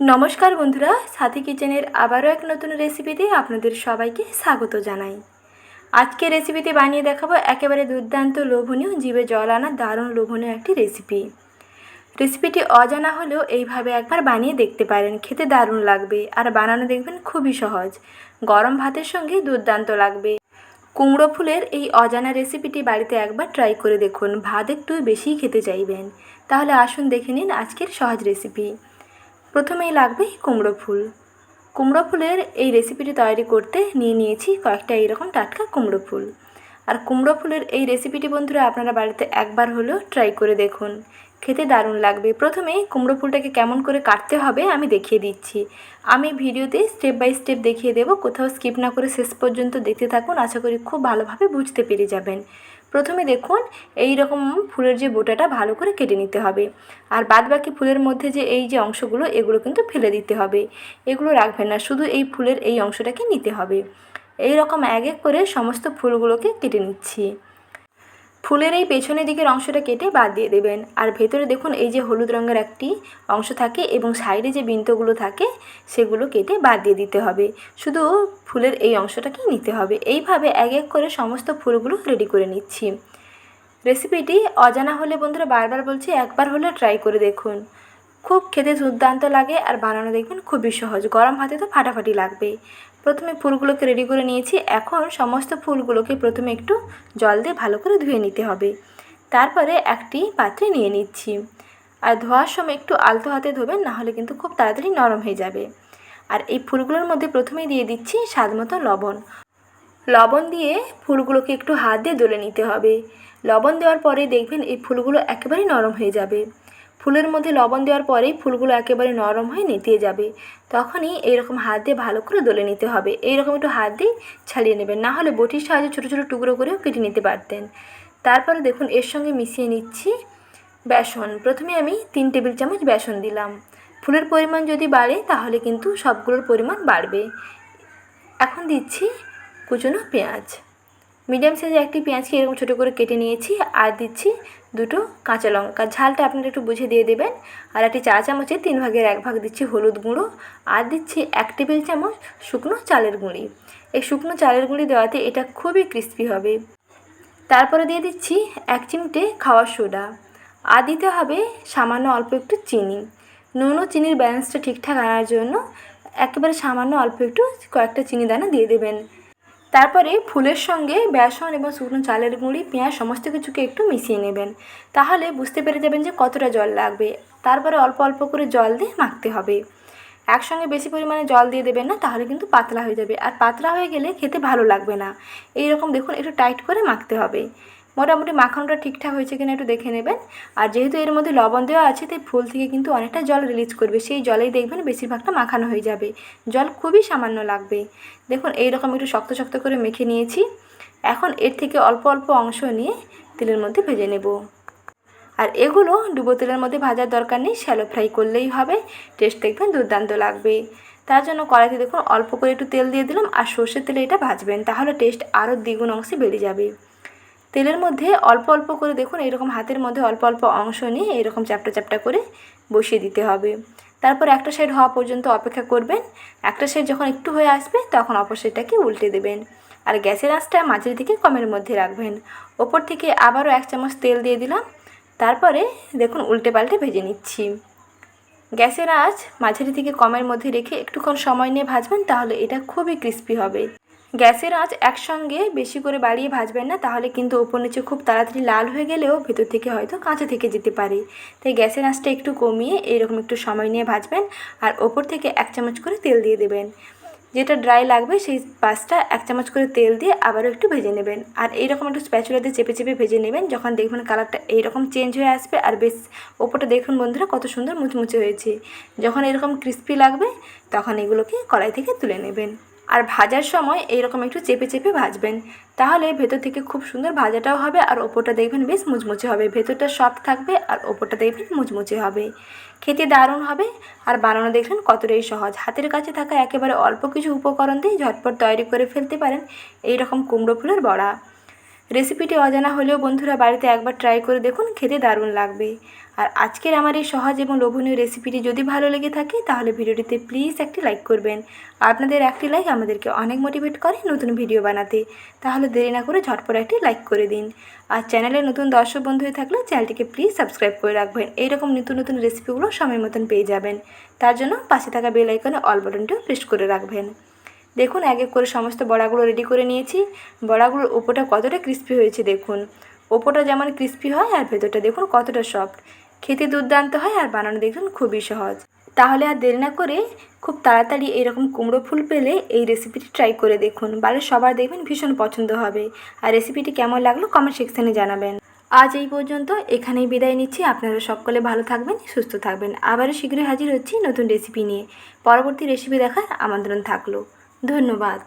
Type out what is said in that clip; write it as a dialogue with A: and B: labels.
A: নমস্কার বন্ধুরা, সাথী কিচেনের আবারও এক নতুন রেসিপিতে আপনাদের সবাইকে স্বাগত জানাই। আজকে রেসিপিতে বানিয়ে দেখাবো একেবারে দুর্দান্ত লোভনীয়, জিভে জল আনা দারুণ লোভনীয় একটি রেসিপি। রেসিপিটি অজানা হলেও এইভাবে একবার বানিয়ে দেখতে পারেন, খেতে দারুণ লাগবে আর বানানো দেখবেন খুবই সহজ। গরম ভাতের সঙ্গে দুর্দান্ত লাগবে। কুমড়ো ফুলের এই অজানা রেসিপিটি বাড়িতে একবার ট্রাই করে দেখুন, ভাত একটু বেশিই খেতে চাইবেন। তাহলে আসুন দেখে নিন আজকের সহজ রেসিপি। প্রথমেই লাগবে কুমড়ো ফুল। কুমড়ো ফুলের এই রেসিপিটি তৈরি করতে নিয়ে নিয়েছি কয়েকটা এইরকম টাটকা কুমড়ো ফুল। আর কুমড়ো ফুলের এই রেসিপিটি বন্ধুরা আপনারা বাড়িতে একবার হলেও ট্রাই করে দেখুন। খেতে দারুণ লাগবে। প্রথমে কুমড়ো ফুলটাকে কেমন করে কাটতে হবে আমি দেখিয়ে দিচ্ছি। আমি ভিডিওতে স্টেপ বাই স্টেপ দেখিয়ে দেবো, কোথাও স্কিপ না করে শেষ পর্যন্ত দেখতে থাকুন। আশা করি খুব ভালোভাবে বুঝতে পেরে যাবেন। প্রথমে দেখুন এই রকম ফুলের যে বোটাটা ভালো করে কেটে নিতে হবে। আর বাদ বাকি ফুলের মধ্যে যে এই যে অংশগুলো, এগুলো কিন্তু ফেলে দিতে হবে। এগুলো রাখবেন না, শুধু এই ফুলের এই অংশটাকে নিতে হবে। এই রকম এক এক করে সমস্ত ফুলগুলোকে কেটে নিচ্ছি। ফুলের এই পেছনের দিকের অংশটা কেটে বাদ দিয়ে দেবেন। আর ভেতরে দেখুন, এই যে হলুদ রঙের একটি অংশ থাকে এবং সাইডে যে বিন্তগুলো থাকে, সেগুলো কেটে বাদ দিয়ে দিতে হবে। শুধু ফুলের এই অংশটাকেই নিতে হবে। এইভাবে এক এক করে সমস্ত ফুলগুলো রেডি করে নিচ্ছি। রেসিপিটি অজানা হলে বন্ধুরা বারবার বলছি, একবার হলে ট্রাই করে দেখুন। খুব খেতে দুর্দান্ত লাগে আর বানানো দেখবেন খুবই সহজ। গরম ভাতে তো ফাটাফাটি লাগবে প্রথমে ফুলগুলোকে রেডি করে নিয়েছি। এখন সমস্ত ফুলগুলোকে প্রথমে একটু জল দিয়ে ভালো করে ধুয়ে নিতে হবে। তারপরে একটি পাত্রে নিয়ে নিচ্ছি। আর ধোয়ার সময় একটু আলতো হাতে ধোবেন নাহলে কিন্তু খুব তাড়াতাড়ি নরম হয়ে যাবে। আর এই ফুলগুলোর মধ্যে প্রথমেই দিয়ে দিচ্ছি স্বাদ মতো লবণ। লবণ দিয়ে ফুলগুলোকে একটু হাত দিয়ে দলে নিতে হবে। লবণ দেওয়ার পরে দেখবেন এই ফুলগুলো একেবারেই নরম হয়ে যাবে। ফুলের মধ্যে লবণ দেওয়ার পরেই ফুলগুলো একেবারে নরম হয়ে নেতিয়ে যাবে। তখনই এইরকম হাত দিয়ে ভালো করে দলে নিতে হবে। এইরকম একটু হাত দিয়ে ছাড়িয়ে নেবেন। না হলে বটির সাহায্যে ছোটো ছোটো টুকরো করেও কেটে নিতে পারতেন। তারপরে দেখুন, এর সঙ্গে মিশিয়ে নিচ্ছি বেসন। প্রথমে আমি তিন টেবিল চামচ বেসন দিলাম। ফুলের পরিমাণ যদি বাড়ে, তাহলে কিন্তু সবগুলোর পরিমাণ বাড়বে। এখন দিচ্ছি কুচনো পেঁয়াজ। মিডিয়াম সাইজের একটি পেঁয়াজকে এরকম ছোটো করে কেটে নিয়েছি আর দিচ্ছি দুটো কাঁচা লঙ্কা। ঝালটা আপনারা একটু বুঝে দিয়ে দেবেন। আর একটি চা চামচে তিন ভাগের এক ভাগ দিচ্ছি হলুদ গুঁড়ো। আর দিচ্ছি এক টেবিল চামচ শুকনো চালের গুঁড়ি। এই শুকনো চালের গুঁড়ি দেওয়াতে এটা খুবই ক্রিস্পি হবে। তারপরে দিয়ে দিচ্ছি এক চিমটে খাওয়ার সোডা। আর দিতে হবে সামান্য অল্প একটু চিনি। নুন ও চিনির ব্যালেন্সটা ঠিকঠাক আনার জন্য একেবারে সামান্য অল্প একটু কয়েকটা চিনি দানা দিয়ে দেবেন। তারপরে ফুলের সঙ্গে বেসন এবং শুকনো চালের গুঁড়ি, পেঁয়াজ সমস্ত কিছুকে একটু মিশিয়ে নেবেন। তাহলে বুঝতে পেরে যাবেন যে কতটা জল লাগবে। তারপরে অল্প অল্প করে জল দিয়ে মাখতে হবে। একসঙ্গে বেশি পরিমাণে জল দিয়ে দেবেন না, তাহলে কিন্তু পাতলা হয়ে যাবে। আর পাতলা হয়ে গেলে খেতে ভালো লাগবে না। এই রকম দেখুন, একটু টাইট করে মাখতে হবে। মোটামুটি মাখানোটা ঠিকঠাক হয়েছে কিনা একটু দেখে নেবেন। আর যেহেতু এর মধ্যে লবণ দেওয়া আছে, তাই ফুল থেকে কিন্তু অনেকটা জল রিলিজ করবে। সেই জলেই দেখবেন বেশিরভাগটা মাখানো হয়ে যাবে। জল খুবই সামান্য লাগবে। দেখুন এই রকম একটু শক্ত শক্ত করে মেখে নিয়েছি। এখন এর থেকে অল্প অল্প অংশ নিয়ে তেলের মধ্যে ভেজে নেব। আর এগুলো ডুবো তেলের মধ্যে ভাজার দরকার নেই শ্যালো ফ্রাই করলেই হবে। টেস্ট দেখবেন দুর্দান্ত লাগবে। তার জন্য কড়াইতে দেখুন, অল্প করে একটু তেল দিয়ে দিলাম, আর সর্ষের তেলে এটা ভাজবেন। তাহলে টেস্ট আরও দ্বিগুণ অংশে বেড়ে যাবে। তেলের মধ্যে অল্প অল্প করে দেখুন, এরকম হাতের মধ্যে অল্প অল্প অংশ নিয়ে এরকম চ্যাপটা চ্যাপটা করে বসিয়ে দিতে হবে। তারপর একটা সাইড হওয়া পর্যন্ত অপেক্ষা করবেন। একটা সাইড যখন একটু হয়ে আসবে, তখন অপর সাইডটাকে উল্টে দেবেন। আর গ্যাসের আঁচটা মাঝের দিকে কমের মধ্যে রাখবেন। ওপর থেকে আবারও এক চামচ তেল দিয়ে দিলাম। তারপরে দেখুন, উল্টে পাল্টে ভেজে নিচ্ছি। গ্যাসের আঁচ মাঝারি থেকে কমের মধ্যে রেখে একটুক্ষণ সময় নিয়ে ভাজবেন, তাহলে এটা খুবই ক্রিস্পি হবে। গ্যাসের আঁচ একসঙ্গে বেশি করে বাড়িয়ে ভাজবেন না, তাহলে কিন্তু ওপর নিচে খুব তাড়াতাড়ি লাল হয়ে গেলেও ভেতর থেকে হয়তো কাঁচা থেকে যেতে পারে। তাই গ্যাসের আঁচটা একটু কমিয়ে এইরকম একটু সময় নিয়ে ভাজবেন আর ওপর থেকে এক চামচ করে তেল দিয়ে দেবেন। যেটা ড্রাই লাগবে সেই পাঁচটা এক চামচ করে তেল দিয়ে আবারও একটু ভেজে নেবেন। আর এইরকম একটু স্প্যাচুলা দিয়ে চেপে চেপে ভেজে নেবেন, যখন দেখবেন কালারটা এইরকম চেঞ্জ হয়ে আসবে আর বেশ ওপরটা দেখুন বন্ধুরা কত সুন্দর মুচমুচে হয়েছে। যখন এরকম ক্রিস্পি লাগবে, তখন এগুলোকে কড়াই থেকে তুলে নেবেন। আর ভাজার সময় এইরকম একটু চেপে চেপে ভাজবেন। তাহলে ভেতর থেকে খুব সুন্দর ভাজাটাও হবে আর ওপরটা দেখবেন বেশ মুচমুচে হবে। ভেতরটা সফট থাকবে আর ওপরটা দেখবেন মুচমুচে হবে। খেতে দারুণ হবে আর বানানো দেখবেন কতটাই সহজ। হাতের কাছে থাকা একেবারে অল্প কিছু উপকরণ দিয়ে ঝটপট তৈরি করে ফেলতে পারেন। এই রকম কুমড়ো ফুলের বড়া। রেসিপিটি অজানা হলেও বন্ধুরা বাড়িতে একবার ট্রাই করে দেখুন, খেতে দারুণ লাগবে। আর আজকের আমার এই সহজ এবং লোভনীয় রেসিপিটি যদি ভালো লেগে থাকে, তাহলে ভিডিওটিতে প্লিজ একটি লাইক করবেন। আপনাদের একটি লাইক আমাদেরকে অনেক মোটিভেট করে নতুন ভিডিও বানাতে। তাহলে দেরি না করে ঝটপট একটি লাইক করে দিন। আর চ্যানেলে নতুন দর্শক বন্ধু হয়ে থাকলে চ্যানেলটিকে প্লিজ সাবস্ক্রাইব করে রাখবেন। এইরকম নতুন নতুন রেসিপিগুলো সময় মতন পেয়ে যাবেন। তার জন্য পাশে থাকা বেল আইকনে অল বাটনটিও প্রেস করে রাখবেন। দেখুন, এক এক করে সমস্ত বড়াগুলো রেডি করে নিয়েছি। বড়াগুলোর ওপোটা কতটা ক্রিস্পি হয়েছে দেখুন। ওপোটা যেমন ক্রিস্পি হয় আর ভেতরটা দেখুন কতটা সফট খেতে দুর্দান্ত হয় আর বানানো দেখুন খুবই সহজ। তাহলে আর দেরি না করে খুব তাড়াতাড়ি এরকম কুমড়ো ফুল পেলে এই রেসিপিটি ট্রাই করে দেখুন। বাড়ির সবার দেখবেন ভীষণ পছন্দ হবে। আর রেসিপিটি কেমন লাগল কমেন্ট সেকশানে জানাবেন। আজ এই পর্যন্ত এখানেই বিদায় নিচ্ছি। আপনারা সকলে ভালো থাকবেন, সুস্থ থাকবেন। আবারও শীঘ্রই হাজির হচ্ছি নতুন রেসিপি নিয়ে। পরবর্তী রেসিপি দেখার আমন্ত্রণ থাকল। ধন্যবাদ।